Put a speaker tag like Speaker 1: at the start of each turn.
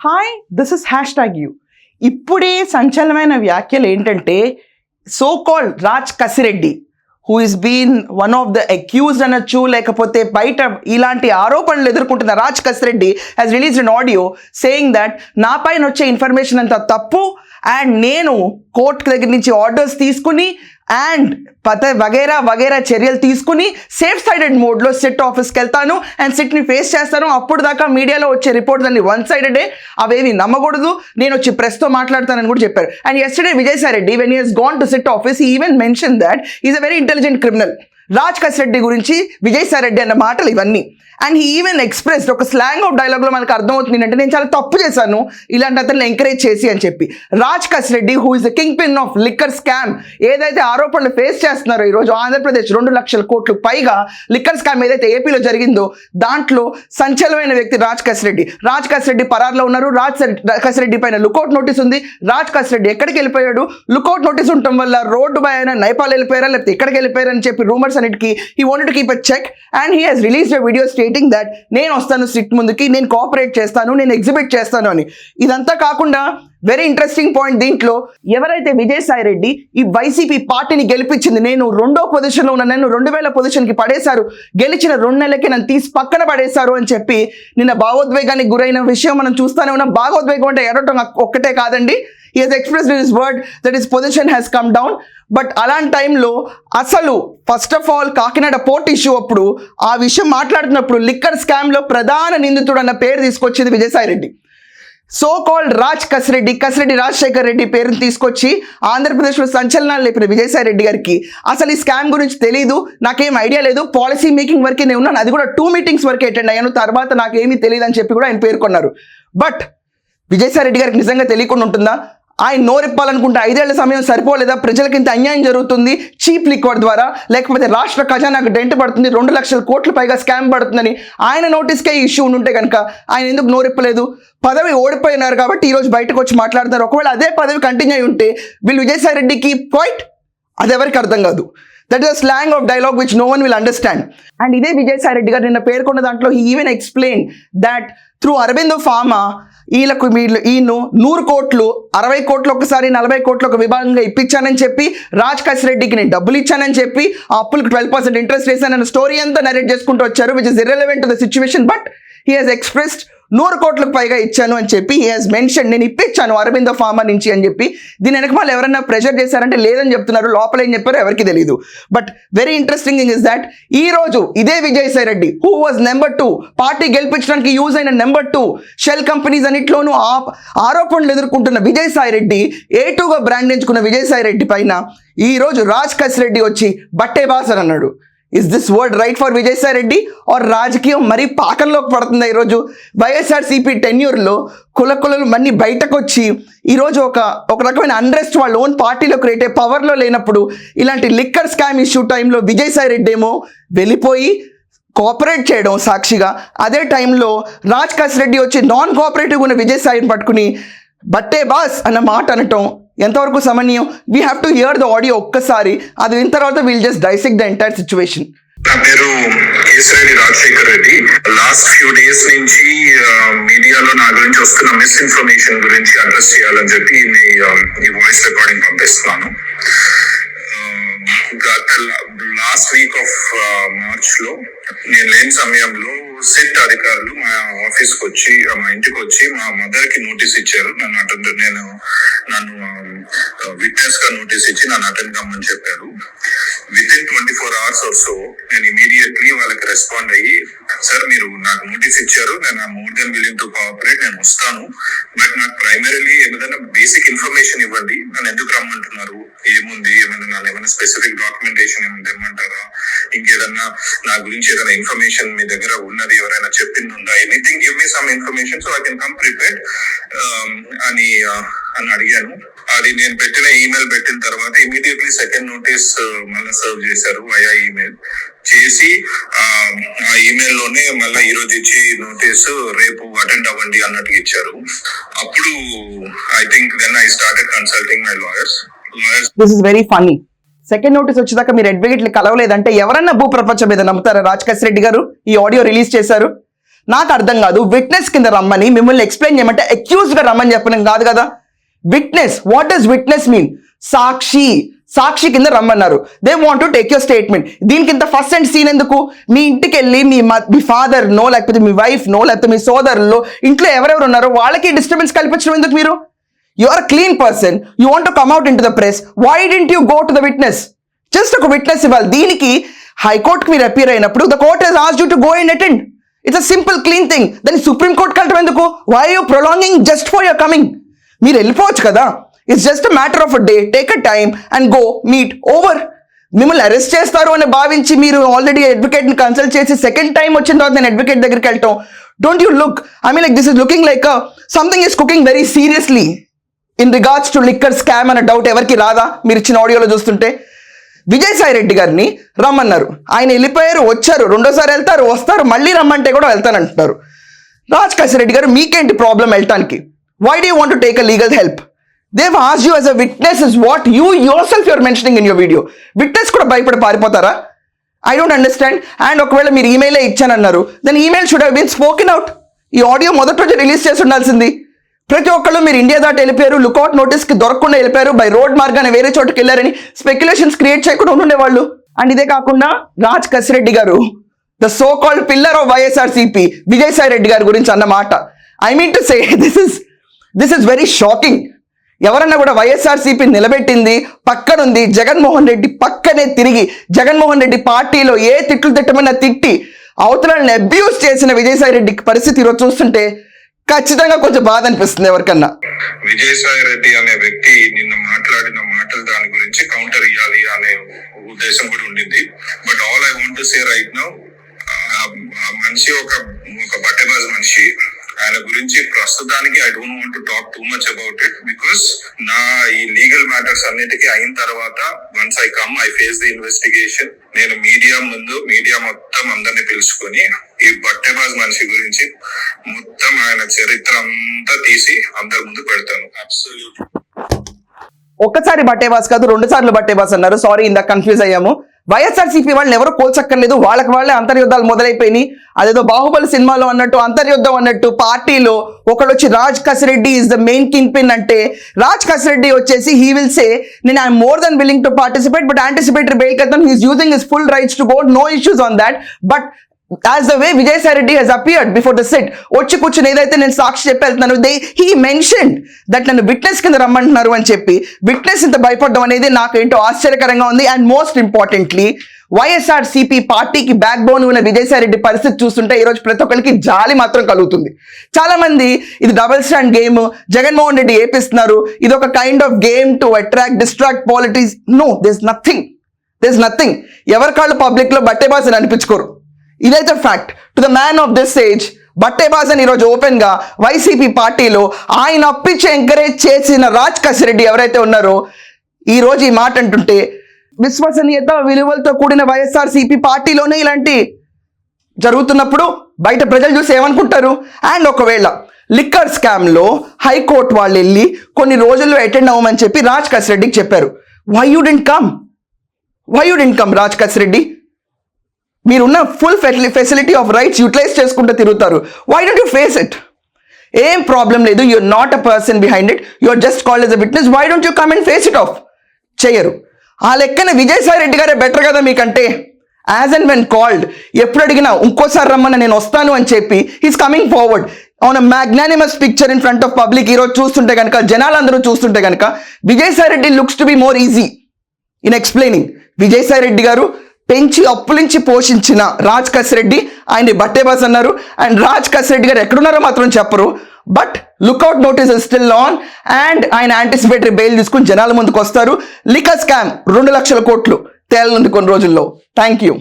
Speaker 1: Hi this is hashtag U ఇప్పుడే సంచలనమైన వ్యాఖ్యలు ఏంటంటే so called Raj Kasireddy who is been one of the accused అనొచ్చు లేకపోతే బయట ఇలాంటి ఆరోపణలు ఎదుర్కొంటున్న Raj Kasireddy has release an audio saying that నా పైన వచ్చే ఇన్ఫర్మేషన్ అంతా తప్పు అండ్ నేను కోర్టు దగ్గర నుంచి ఆర్డర్స్ తీసుకుని అండ్ పత వగేరా వగేరా చర్యలు తీసుకుని సేఫ్ సైడెడ్ మోడ్లో సిట్ ఆఫీస్కి వెళ్తాను అండ్ సిట్ని ఫేస్ చేస్తాను. అప్పుడు దాకా మీడియాలో వచ్చే రిపోర్ట్స్ అన్ని వన్ సైడెడే అవేవి నమ్మకూడదు. నేను వచ్చి ప్రెస్తో మాట్లాడతానని కూడా చెప్పారు. And yesterday Vijayasai Reddy when is gone to SIT office even mention that is a very intelligent criminal Raj Kasireddy గురించి విజయసాయి రెడ్డి అన్న మాటలు ఇవన్నీ. అండ్ హీ ఈవెన్ ఎక్స్ప్రెస్డ్ ఒక స్లాంగ్ ఆఫ్ డైలాగ్లో మనకు అర్థమవుతుంది అంటే నేను చాలా తప్పు చేశాను ఇలాంటి అతన్ని ఎంకరేజ్ చేసి అని చెప్పి. Raj Kasireddy who is the kingpin of liquor scam ఏదైతే ఆరోపణలు ఫేస్ చేస్తున్నారో ఈరోజు ఆంధ్రప్రదేశ్ రెండు లక్షల కోట్లు పైగా లిక్కర్ స్కామ్ ఏదైతే ఏపీలో జరిగిందో దాంట్లో సంచలమైన వ్యక్తి రాజ్ కసిరెడ్డి రాజ్ కసిరెడ్డి పరార్లో ఉన్నారు. రాజ్ సర్- కసిరెడ్డి పైన లుకౌట్ నోటీస్ ఉంది. రాజ్ కసిరెడ్డి ఎక్కడికి వెళ్ళిపోయాడు? లుకౌట్ నోటీస్ ఉండటం వల్ల రోడ్డు పైన అయినా నైపాల్ వెళ్ళిపోయారా? లేకపోతే ఎక్కడికి వెళ్ళిపోయారని చెప్పి రూమర్స్ అన్నిటికీ he wanted keep a check and he has release a video stating that నేను వస్తాను స్ట్రిక్ట్ ముందుకి నేను కోఆపరేట్ చేస్తాను నేను ఎగ్జిబిట్ చేస్తాను అని. ఇదంతా కాకుండా వెరీ ఇంట్రెస్టింగ్ పాయింట్ దీంట్లో. ఎవరైతే విజయసాయి రెడ్డి ఈ వైసీపీ పార్టీని గెలిపించింది నేను రెండో పొజిషన్లో ఉన్న నన్ను రెండు వేల పొజిషన్కి పడేశారు. గెలిచిన రెండు నెలలకి నన్ను తీసి పక్కన పడేశారు అని చెప్పి నిన్న భావోద్వేగానికి గురైన విషయం మనం చూస్తూనే ఉన్నాం. భావోద్వేగం అంటే ఎడటం ఒక్కటే కాదండి. ఈ he's express in his word that is position has come down but అలాంటి టైంలో అసలు first of all Kakinada port issue అప్పుడు ఆ విషయం మాట్లాడుతున్నప్పుడు లిక్కర్ స్కామ్లో ప్రధాన నిందితుడు అన్న పేరు తీసుకొచ్చింది విజయసాయి రెడ్డి. సో కాల్డ్ రాజ్ కసిరెడ్డి కసిరెడ్డి రాజశేఖర్ రెడ్డి పేరుని తీసుకొచ్చి ఆంధ్రప్రదేశ్లో సంచలనాలు లేపిన విజయసాయి రెడ్డి గారికి. అసలు ఈ స్కామ్ గురించి తెలియదు నాకేం ఐడియా లేదు. పాలసీ మేకింగ్ వరకే నేను ఉన్నాను. అది కూడా టూ మీటింగ్స్ వరకే అటెండ్ అయ్యాను. తర్వాత నాకేమీ తెలియదు అని చెప్పి కూడా ఆయన పేర్కొన్నారు. బట్ విజయసాయి రెడ్డి గారికి నిజంగా తెలియకుండా ఉంటుందా? ఆయన నోరెప్పాలనుకుంటే ఐదేళ్ళ సమయం సరిపోలేదా? ప్రజలకి ఇంత అన్యాయం జరుగుతుంది? చీప్ లిక్విడ్ ద్వారా లేకపోతే రాష్ట్ర ఖజానాకు డెంట్ పడుతుంది రెండు లక్షల కోట్ల పైగా స్కామ్ పడుతుందని ఆయన నోటీస్కే ఈ ఇష్యూ ఉంటే కనుక ఆయన ఎందుకు నోరెప్పలేదు? పదవి ఓడిపోయినారు కాబట్టి ఈరోజు బయటకు వచ్చి మాట్లాడుతున్నారు. ఒకవేళ అదే పదవి కంటిన్యూ అయి ఉంటే వీళ్ళు విజయసాయి రెడ్డికి పాయింట్ అది ఎవరికి అర్థం కాదు. That is slang of dialogue which no one will understand and ఇదే విజయసాయి రెడ్డి గారు నిన్న పేర్కొన్న దాంట్లో he even explain that through Aurobindo pharma వీళ్ళకు వీళ్ళు ఈయన నూరు కోట్లు అరవై కోట్లు ఒకసారి నలభై కోట్లు ఒక విభాగంగా ఇప్పించానని చెప్పి రాజ్ కసిరెడ్డికి నేను డబ్బులు ఇచ్చానని చెప్పి ఆ అప్పులకు ట్వెల్వ్ పర్సెంట్ ఇంట్రెస్ట్ వేసానని స్టోరీ అంతా నరేట్ చేసుకుంటూ వచ్చారు which is irrelevant to the situation but he has expressed నూరు కోట్లకు పైగా ఇచ్చాను అని చెప్పి హీ హాజ్ మెన్షన్ నేను ఇప్పించాను అరవిందో ఫార్మా నుంచి అని చెప్పి. దీని వెనక వాళ్ళు ఎవరైనా ప్రెషర్ చేశారంటే లేదని చెప్తున్నారు లోపల ఏం చెప్పారో ఎవరికి తెలియదు but very interesting thing is that ఈ రోజు ఇదే Vijayasai Reddy who was number two party గెలిపించడానికి యూజ్ అయిన నెంబర్ టూ షెల్ కంపెనీస్ అన్నిట్లోనూ ఆ ఆరోపణలు ఎదుర్కొంటున్న విజయసాయి రెడ్డి ఏ టూగా బ్రాండ్ ఎంచుకున్న విజయసాయి రెడ్డి పైన ఈ రోజు రాజ్ కస్ రెడ్డి వచ్చి బట్టే బాసర్ అన్నాడు is this word right for Vijayasai Reddy or రాజకీయం మరీ పాకంలోకి పడుతుంది ఈరోజు? వైఎస్ఆర్సీపీ టెన్యూర్లో కుల కులలు మన్ని బయటకు వచ్చి ఈరోజు ఒక ఒక రకమైన అన్రెస్ట్ వాళ్ళ ఓన్ పార్టీలో క్రియేట్ అయ్యే పవర్లో లేనప్పుడు ఇలాంటి లిక్కర్ స్కామ్ ఇష్యూ టైంలో విజయసాయి రెడ్డి ఏమో వెళ్ళిపోయి కోఆపరేట్ చేయడం సాక్షిగా. అదే టైంలో రాజ్ కస్ రెడ్డి వచ్చి నాన్ కోఆపరేటివ్ ఉన్న విజయసాయిని పట్టుకుని బట్టే బాస్ అన్న మాట అనటం ఎంతవరకు సమన్యం we have to hear the audio ఒక్కసారి. అది విన్న తర్వాత we'll just dissect the entire situation
Speaker 2: నా పేరు Kesireddy Rajasekhar Reddy. Last few days నుంచి మీడియాలో నా గురించి వస్తున్న మిస్ఇన్ఫర్మేషన్ గురించి అడ్రస్ చేయాలని చెప్పి మీ, ఈ వాయిస్ రికార్డింగ్ పంపిస్తున్నాను. లాస్ట్ వీక్ ఆఫ్ మార్చ్లో నేను లేని సమయంలో సిట్ అధికారులు మా ఆఫీస్కి వచ్చి మా ఇంటికి వచ్చి మా మదర్కి నోటీస్ ఇచ్చారు. నన్ను అటెండ్ నేను నన్ను um, విట్నెస్గా నోటీస్ ఇచ్చి నన్ను అటెండ్ కమ్మని చెప్పారు. Within twenty four hours so నేను ఇమీడియట్లీ వాళ్ళకి రెస్పాండ్ అయ్యి సార్ మీరు నాకు నోటీస్ ఇచ్చారు. నేను more than willing to cooperate నేను వస్తాను. బట్ నాకు ప్రైమరీలీ ఏమైనా బేసిక్ ఇన్ఫర్మేషన్ ఇవ్వండి. నన్ను ఎందుకు రమ్మంటున్నారు? ఏముంది? ఏమైనా నాకు ఏమైనా స్పెసిఫిక్ డాక్యుమెంటేషన్ ఏమైనా తెమ్మంటారా? ఇంకేదన్నా నా గురించి ఏదైనా ఇన్ఫర్మేషన్ మీ దగ్గర ఉన్నది ఎవరైనా చెప్పింది ఉందా? Anything give me some information so I can come prepared అని అని అడిగాను. అది నేను పెట్టిన ఈమెయిల్ పెట్టిన తర్వాత ఇమీడియట్లీ సెకండ్ నోటీస్ మళ్ళీ సర్వ్ చేశారు వయా ఈమెయిల్ చేసి ఆ ఈమెయిల్లోనే మళ్ళీ ఈ రోజు ఇచ్చి నోటీస్ రేపు అటెండ్ అవ్వండి అన్నట్టు ఇచ్చారు. అప్పుడు I think then I started consulting my lawyers lawyers
Speaker 1: this is very funny second notice వచ్చేదాకా మీరు అడ్వకేట్లు కలవలేదంటే ఎవరన్నా భూ ప్రపంచం మీద నమ్ముతారా? రాజకేశ్ రెడ్డి గారు ఈ ఆడియో రిలీజ్ చేశారు. నాకు అర్థం కాదు విట్నెస్ కింద రమ్మని మిమ్మల్ని ఎక్స్ప్లెయిన్ చేయమంటే అక్యూజ్గా రమ్మని చెప్పడం కాదు కదా. Witness what does witness mean సాక్షి. సాక్షి కింద రమ్మన్నారు. They want to take your statement దీనికి ఇంత ఫస్ట్ అండ్ సీన్ ఎందుకు? మీ ఇంటికి వెళ్ళి మీ మీ ఫాదర్ నో లేకపోతే మీ వైఫ్ నో లేకపోతే మీ సోదరులు ఇంట్లో ఎవరెవరు ఉన్నారో వాళ్ళకి డిస్టర్బెన్స్ కల్పించడం ఎందుకు మీరు? You are clean person you want to come out into the press why didn't you go to the witness just ఒక విట్నెస్ ఇవ్వాలి. దీనికి హైకోర్టుకి మీరు అపీర్ అయినప్పుడు the court has as you to go and attend it's a simple clean thing దాన్ని supreme court కలటం ఎందుకు? Why you prolonging just for your coming మీరు వెళ్ళిపోవచ్చు కదా? It's just matter of a day take a time and go meet over మిమ్మల్ని arrest చేస్తారు అని భావించి మీరు ఆల్రెడీ అడ్వకేట్ని కన్సల్ట్ చేసి సెకండ్ టైం వచ్చిన తర్వాత నేను అడ్వకేట్ దగ్గరికి వెళ్ళటం don't you look I mean like this is looking like something is cooking very seriously in regards to liquor scam అనే డౌట్ ఎవరికి రాదా? మీరు ఇచ్చిన ఆడియోలో చూస్తుంటే. విజయసాయి రెడ్డి గారిని రమ్మన్నారు. ఆయన వెళ్ళిపోయారు వచ్చారు రెండోసారి వెళ్తారు వస్తారు మళ్ళీ రమ్మంటే కూడా వెళ్తానంటున్నారు. రాజ్ రెడ్డి గారు మీకేంటి ప్రాబ్లం వెళ్ళటానికి? Why do want to take a legal help they've as you as a witness is what you yourself your mentioning in your video witness కూడా భయపడి పారిపోతారా ఐ డోంట్ అండర్స్టాండ్ అండ్ ఒకవేళ మీరు ఈమెయిలే ఇచ్చానన్నారు then email should have been spoken out ఈ audio మొదటి రోజు release చేసి ఉండాల్సింది ప్రతి ఒక్కళ్ళు మీరు ఇండియా దాటి వెళ్ళిపోయారు లుకౌట్ నోటీస్కి దొరకకుండా వెళ్ళిపోయారు బై రోడ్ మార్గాన్ని వేరే చోటుకి వెళ్ళారని స్పెక్యులేషన్స్ క్రియేట్ చేయకుండా ఉండుండేవాళ్ళు అండ్ ఇదే కాకుండా రాజ్ కసిరెడ్డి గారు the so called pillar of YSRCP Vijayasai Reddy గారి గురించి అన్న మాట I mean to say this is this is very shocking ఎవరన్నా కూడా వైఎస్ఆర్సీపీ నిలబెట్టింది పక్కనుంది జగన్మోహన్ రెడ్డి పక్కనే తిరిగి జగన్మోహన్ రెడ్డి పార్టీలో ఏ తిట్లు తిట్టమన్నా తిట్టి అవతలని అబ్యూస్ చేసిన విజయసాయి రెడ్డి పరిస్థితి ఈరోజు చూస్తుంటే ఖచ్చితంగా కొంచెం బాధ అనిపిస్తుంది ఎవరికన్నా.
Speaker 2: విజయసాయి రెడ్డి అనే వ్యక్తి నిన్న మాట్లాడిన మాటలు దాని గురించి కౌంటర్ ఇవ్వాలి అనే ఉద్దేశం కూడా ఉండింది. But all I want say right now మనిషి ఒక ఒక బట్టబాజ్ మనిషి. ఆయన గురించి ప్రస్తుతానికి I don't want to talk too much about it because నా ఈ లీగల్ మ్యాటర్స్ అన్నిటికీ అయిన తర్వాత once I come I face the investigation నేను మీడియా ముందు మీడియా మొత్తం అందరిని పిలుచుకొని ఈ బట్టెబాజ్ మనిషి గురించి మొత్తం ఆయన చరిత్ర అంతా తీసి అందరి ముందు పెడతాను. అబ్సల్యూట్
Speaker 1: ఒక్కసారి బట్టేబాస్ కాదు రెండు సార్లు బట్టేబాస్ అన్నారు. సారీ ఇందాక కన్ఫ్యూజ్ అయ్యాము. వైఎస్ఆర్సీపీ వాళ్ళని ఎవరు పోల్చక్కర్లేదు. వాళ్ళకి వాళ్ళే అంతర్యుద్ధాలు మొదలైపోయినాయి. అదేదో బాహుబలి సినిమాలో అన్నట్టు అంతర్యుద్ధం అన్నట్టు పార్టీలో ఒకడు వచ్చి Raj Kasireddy is the main kingpin అంటే రాజ్ కసిరెడ్డి వచ్చేసి హీ విల్ సే నేను I'm more than willing to participate but anticipatory bail కథన్ he's using his full rights to go no issues on that but as the way Vijayasai Reddy has appeared before the SIT వచ్చి కూర్చుని ఏదైతే నేను సాక్షి చెప్పి వెళ్తున్నాను they he mention that నన్ను witness కింద రమ్మంటున్నారు అని చెప్పి విట్నెస్ ఇంత భయపడడం అనేది నాకు ఏంటో ఆశ్చర్యకరంగా ఉంది. And most importantly YSRCP పార్టీకి బ్యాక్ బోన్ ఉన్న విజయసాయిరెడ్డి పరిస్థితి చూస్తుంటే ఈరోజు ప్రతి ఒక్కరికి జాలి మాత్రం కలుగుతుంది. చాలా మంది ఇది double stand game Jaganmohan Reddy ఏపిస్తున్నారు. ఇది ఒక kind of game to attract distract politics no this nothing this nothing ఎవరి కాళ్ళు పబ్లిక్లో బట్టే బాస్ అనిపించుకోరు. ఇదైతే fact to the man of this age బట్టే ఈరోజు ఓపెన్గా వైసీపీ పార్టీలో ఆయన అప్పించి ఎంకరేజ్ చేసిన రాజ్ కసిరెడ్డి ఎవరైతే ఉన్నారో ఈరోజు ఈ మాట అంటుంటే విశ్వసనీయత విలువలతో కూడిన వైఎస్ఆర్ సిపి పార్టీలోనే ఇలాంటి జరుగుతున్నప్పుడు బయట ప్రజలు చూసి ఏమనుకుంటారు? అండ్ ఒకవేళ లిక్కర్ స్కామ్లో హైకోర్టు వాళ్ళు వెళ్ళి కొన్ని రోజుల్లో అటెండ్ అవ్వమని చెప్పి రాజ్ కసిరెడ్డికి చెప్పారు. Why you didn't come why you didn't come Raj Kasireddy మీరున్న full facility of rights utilize చేసుకుంటూ తిరుగుతారు. Why don't you face it ఏం ప్రాబ్లం లేదు you're not a person behind it you're just called as a witness why don't you come and face it of చేయరు. ఆ లెక్కన విజయసాయి రెడ్డి గారే better కదా మీకంటే. యాజ్ అండ్ వెన్ కాల్డ్ ఎప్పుడు అడిగినా ఇంకోసారి రమ్మని నేను వస్తాను అని చెప్పి he's coming forward on a magnanimous picture in front of public ఈరోజు చూస్తుంటే కనుక జనాలందరూ చూస్తుంటే కనుక Vijayasai Reddy looks to be more easy in explaining Vijayasai Reddy గారు పెంచి అప్పులించి పోషించిన రాజ్ కసిరెడ్డి ఆయన్ని బట్టేబాస్ అన్నారు. అండ్ రాజ్ కసిరెడ్డి గారు ఎక్కడున్నారో మాత్రం చెప్పరు. But lookout notice still on. And ఆయన యాంటిసిపేటరీ బెయిల్ తీసుకుని జనాల ముందుకు వస్తారు. లికర్ స్కామ్ రెండు లక్షల కోట్లు తేలనుంది కొన్ని రోజుల్లో. Thank you